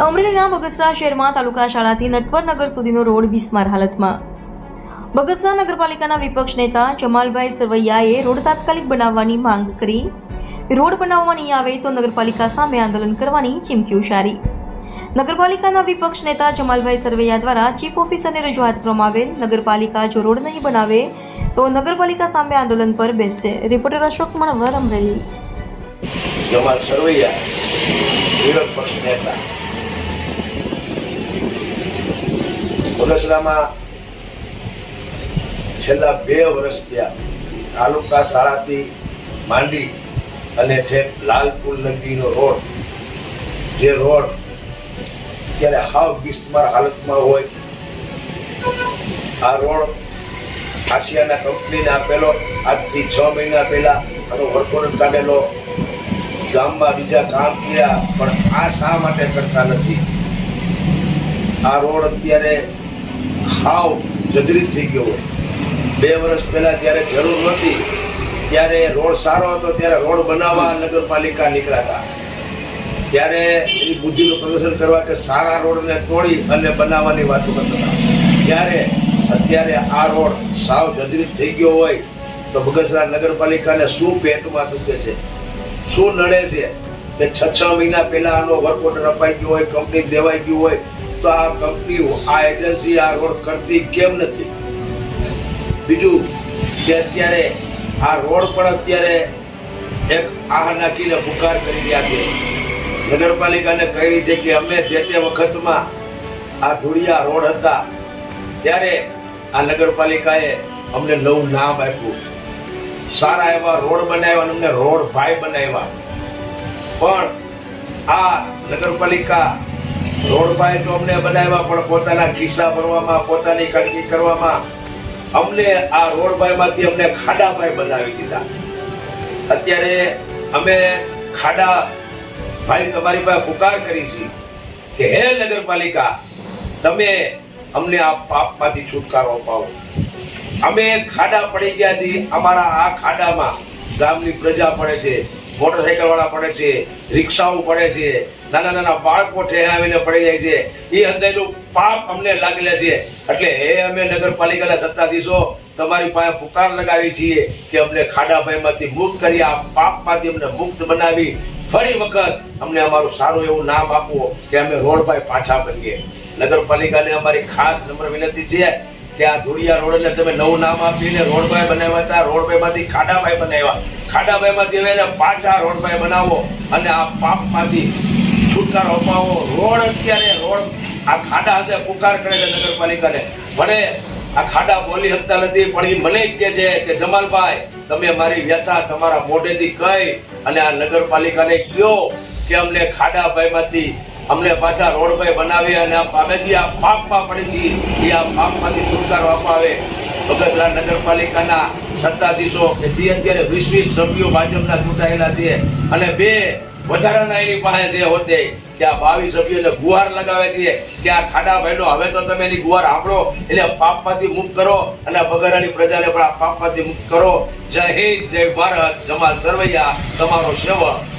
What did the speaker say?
અમરેલીના બગસરા શહેરમાં તાલુકા શાળાથી નટવરનગર સુધીનો રોડ બિસ્માર હાલતમાં. બગસરા નગરપાલિકાના વિપક્ષ નેતા જમાલભાઈ સરવૈયાએ રોડ તાત્કાલિક બનાવવાની માંગ કરી. રોડ બનાવવા નહીં આવે તો નગરપાલિકા સામે આંદોલન કરવાની ચીમકી ઉશારી નગરપાલિકાના વિપક્ષ નેતા જમાલભાઈ સરવૈયા દ્વારા ચીફ ઓફિસરને રજૂઆત કરવામાં આવેલ, નગરપાલિકા જો રોડ નહીં બનાવે તો નગરપાલિકા સામે આંદોલન પર બેસશે. રિપોર્ટર અશોક મણવર, અમરેલી. જમાલ સરવૈયા, વિરોધ પક્ષ નેતા. બગસરામાં છેલ્લા બે વર્ષ ત્યાં તાલુકા શાળાથી માંડી અને ઠેક લાલપુર લગીનો રોડ. જે રોડ ત્યારે હાવ બિસ્તમાર હાલતમાં હોય. આ રોડ આશિયાના કંપનીને આપેલો. આજથી છ મહિના પહેલા આનો વર્કોડ કાઢેલો. ગામમાં બીજા કામ કર્યા, પણ આ શા માટે કરતા નથી? આ રોડ અત્યારે હાવ જદરીત થઈ ગયો હોય. બે વર્ષ પહેલા જ્યારે જરૂર નહોતી, ત્યારે રોડ સારો હતો, ત્યારે રોડ બનાવવા નગરપાલિકા નીકળ્યા હતા ત્યારે એની બુદ્ધિનું પ્રદર્શન કરવા કે સારા રોડને તોડી અને બનાવવાની વાતો કરતા હતા. ત્યારે અત્યારે આ રોડ સાવ જદરીત થઈ ગયો હોય, તો બગસરા નગરપાલિકાને શું પેટમાં દુખે છે? શું નડે છે? કે છ છ મહિના પહેલા આનો વર્ક ઓર્ડર અપાઈ ગયો હોય કંપની દેવાઈ ગયું હોય તો આ કંપનીઓ, આ એજન્સી આ રોડ કરતી કેમ નથી? બીજું કે અત્યારે આ રોડ પણ અત્યારે એક આહ નાખીને પુકાર કરી રહ્યા છે. નગરપાલિકાને કહી છે કે અમે જે તે વખતમાં આ ધૂળિયા રોડ હતા, ત્યારે આ નગરપાલિકાએ અમને નવું નામ આપ્યું. સારા એવા રોડ બનાવ્યા અને અમને રોડ ભાઈ બનાવ્યા. પણ આ નગરપાલિકા રોડ ભાઈ તો અમને બનાવ્યા, પણ પોતાના ખિસ્સા ભરવામાં, પોતાની કણકી કરવામાં અમને આ રોડભાઈમાંથી અમને ખાડાભાઈ બનાવી દીધા. અત્યારે અમે ખાડા ભાઈ તમારી પાસે પુકાર કરી છે કે, હે નગરપાલિકા, તમે અમને આ પાપમાંથી છુટકારો અપાવો. અમે ખાડા પડી ગયા છીએ. અમારા આ ખાડામાં ગામની પ્રજા પડે છે. મોટરસાયકલ વાળા પડે છે, રિક્ષાઓ પડે છે, નાના નાના બાળકો ઠેહાવીને પડી જાય છે, એ અંદરનું પાપ અમને લાગેલા છે. એટલે હે અમે નગરપાલિકાના સત્તાધીશો, તમારી પાસે પુકાર લગાવી છીએ કે અમને ખાડાભાઈમાંથી મુક્ત કરી, આ પાપમાંથી અમને મુક્ત બનાવી. ફરી વખત અમને અમારું સારું એવું નામ આપો કે અમે રોણભાઈ પાછા બનીએ. નગરપાલિકાને અમારી ખાસ નમ્ર વિનંતી છે કે આ ધુડિયા રોડ એટલે તમે નવું નામ આપીને રોડભાઈ બનાવ્યા હતા. રોડભાઈમાંથી ખાડાભાઈ બનાવ્યા. ખાડાભાઈમાંથી હવે એને પાછા રોડભાઈ બનાવો અને આ પાપમાંથી છુટકારો અપાવો. રોડ અત્યારે રોડ આ ખાડા હાથે પુકાર કરે છે નગરપાલિકાને. મને આ ખાડા બોલી શકતા નથી, પણ એ મને કહે છે કે જમાલભાઈ, તમે મારી વ્યથા તમારા મોઢેથી કહી અને આ નગરપાલિકાને કયો કે અમને ખાડાભાઈમાંથી અમને પાછા રોડ ભાઈ બનાવી અને અમે જે આ પાપમાં પડી હતી. એ આ પાપમાંથી છુટકારો અપાવે બગસરા નગરપાલિકાના સત્તાધીશો કે જે અત્યારે વીસ વીસ સભ્યો ભાજપના ચૂંટાયેલા છે અને બે વધારાના એની પાસે છે હોતે કે આ બાવીસ સભ્યોને ગુહાર લગાવે છે કે આ ખાડા ભાઈનો હવે તો તમે એની ગુહાર સાંભળો એટલે પાપમાંથી મુક્ત કરો અને બગરાની પ્રજાને પણ આ પાપમાંથી મુક્ત કરો. જય હિન્દ, જય ભારત. જમાલ સરવૈયા, તમારો સેવક